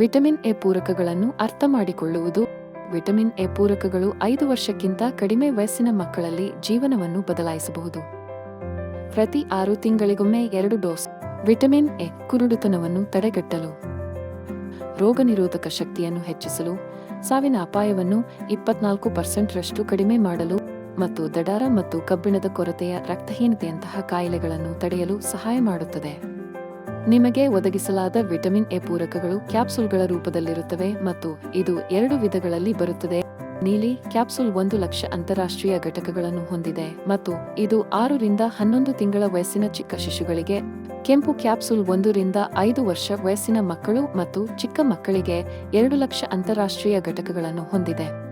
Vitamin A ಪೂರಕಗಳನ್ನು ಅರ್ಥ ಮಾಡಿಕೊಳ್ಳುವುದು. Vitamin A ಪೂರಕಗಳು ಐದು ವರ್ಷಕ್ಕಿಂತ ಕಡಿಮೆ ವಯಸ್ಸಿನ ಮಕ್ಕಳಲ್ಲಿ ಜೀವನವನ್ನು ಬದಲಾಯಿಸಬಹುದು. ಪ್ರತಿ ಆರು ತಿಂಗಳಿಗೊಮ್ಮೆ ಎರಡು ಡೋಸ್ ವಿಟಮಿನ್ ಎ ಕುರುಡುತನವನ್ನು ತಡೆಗಟ್ಟಲು. ರೋಗನಿರೋಧಕ ಶಕ್ತಿಯನ್ನು ಹೆಚ್ಚಿಸಲು ಸಾವಿನ ಅಪಾಯವನ್ನು ಇಪ್ಪತ್ನಾಲ್ಕು ಪರ್ಸೆಂಟ್ರಷ್ಟು ಕಡಿಮೆ ಮಾಡಲು ಮತ್ತು ದಡಾರ ಮತ್ತು ಕಬ್ಬಿಣದ ಕೊರತೆಯ ರಕ್ತಹೀನತೆಯಂತಹ ಕಾಯಿಲೆಗಳನ್ನು ತಡೆಯಲು ಸಹಾಯ ಮಾಡುತ್ತದೆ. ನಿಮಗೆ ಒದಗಿಸಲಾದ ವಿಟಮಿನ್ ಎ ಪೂರಕಗಳು ಕ್ಯಾಪ್ಸೂಲ್ಗಳ ರೂಪದಲ್ಲಿರುತ್ತವೆ ಮತ್ತು ಇದು ಎರಡು ವಿಧಗಳಲ್ಲಿ ಬರುತ್ತದೆ. ನೀಲಿ ಕ್ಯಾಪ್ಸೂಲ್ ಒಂದು ಲಕ್ಷ ಅಂತಾರಾಷ್ಟ್ರೀಯ ಘಟಕಗಳನ್ನು ಹೊಂದಿದೆ ಮತ್ತು ಇದು ಆರರಿಂದ ಹನ್ನೊಂದು ತಿಂಗಳ ವಯಸ್ಸಿನ ಚಿಕ್ಕ ಶಿಶುಗಳಿಗೆ, ಕೆಂಪು ಕ್ಯಾಪ್ಸೂಲ್ ಒಂದರಿಂದ ಐದು ವರ್ಷ ವಯಸ್ಸಿನ ಮಕ್ಕಳು ಮತ್ತು ಚಿಕ್ಕ ಮಕ್ಕಳಿಗೆ ಎರಡು ಲಕ್ಷ ಅಂತಾರಾಷ್ಟ್ರೀಯ ಘಟಕಗಳನ್ನು ಹೊಂದಿದೆ.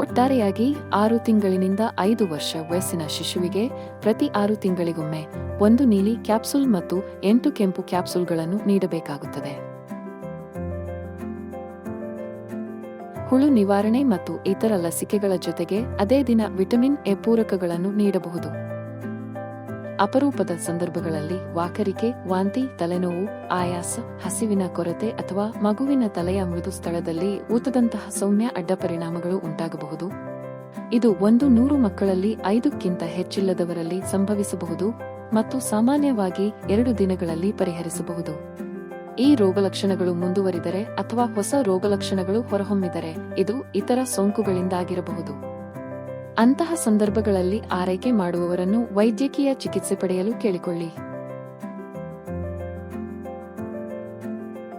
ಒಟ್ಟಾರೆಯಾಗಿ ಆರು ತಿಂಗಳಿನಿಂದ ಐದು ವರ್ಷ ವಯಸ್ಸಿನ ಶಿಶುವಿಗೆ ಪ್ರತಿ ಆರು ತಿಂಗಳಿಗೊಮ್ಮೆ ಒಂದು ನೀಲಿ ಕ್ಯಾಪ್ಸೂಲ್ ಮತ್ತು ಎಂಟು ಕೆಂಪು ಕ್ಯಾಪ್ಸೂಲ್ಗಳನ್ನು ನೀಡಬೇಕಾಗುತ್ತದೆ. ಹುಳು ನಿವಾರಣೆ ಮತ್ತು ಇತರ ಲಸಿಕೆಗಳ ಜೊತೆಗೆ ಅದೇ ದಿನ ವಿಟಮಿನ್ ಎ ಪೂರಕಗಳನ್ನು ನೀಡಬಹುದು. ಅಪರೂಪದ ಸಂದರ್ಭಗಳಲ್ಲಿ ವಾಕರಿಕೆ, ವಾಂತಿ, ತಲೆನೋವು, ಆಯಾಸ, ಹಸಿವಿನ ಕೊರತೆ ಅಥವಾ ಮಗುವಿನ ತಲೆಯ ಮೃದು ಸ್ಥಳದಲ್ಲಿ ಊತದಂತಹ ಸೌಮ್ಯ ಅಡ್ಡಪರಿಣಾಮಗಳು ಉಂಟಾಗಬಹುದು. ಇದು ಒಂದು ನೂರು ಮಕ್ಕಳಲ್ಲಿ ಐದಕ್ಕಿಂತ ಹೆಚ್ಚಿಲ್ಲದವರಲ್ಲಿ ಸಂಭವಿಸಬಹುದು ಮತ್ತು ಸಾಮಾನ್ಯವಾಗಿ ಎರಡು ದಿನಗಳಲ್ಲಿ ಪರಿಹರಿಸಬಹುದು. ಈ ರೋಗಲಕ್ಷಣಗಳು ಮುಂದುವರಿದರೆ ಅಥವಾ ಹೊಸ ರೋಗಲಕ್ಷಣಗಳು ಹೊರಹೊಮ್ಮಿದರೆ ಇದು ಇತರ ಸೋಂಕುಗಳಿಂದಾಗಿರಬಹುದು. ಅಂತಹ ಸಂದರ್ಭಗಳಲ್ಲಿ ಆರೈಕೆ ಮಾಡುವವರನ್ನು ವೈದ್ಯಕೀಯ ಚಿಕಿತ್ಸೆ ಪಡೆಯಲು ಕೇಳಿಕೊಳ್ಳಿ.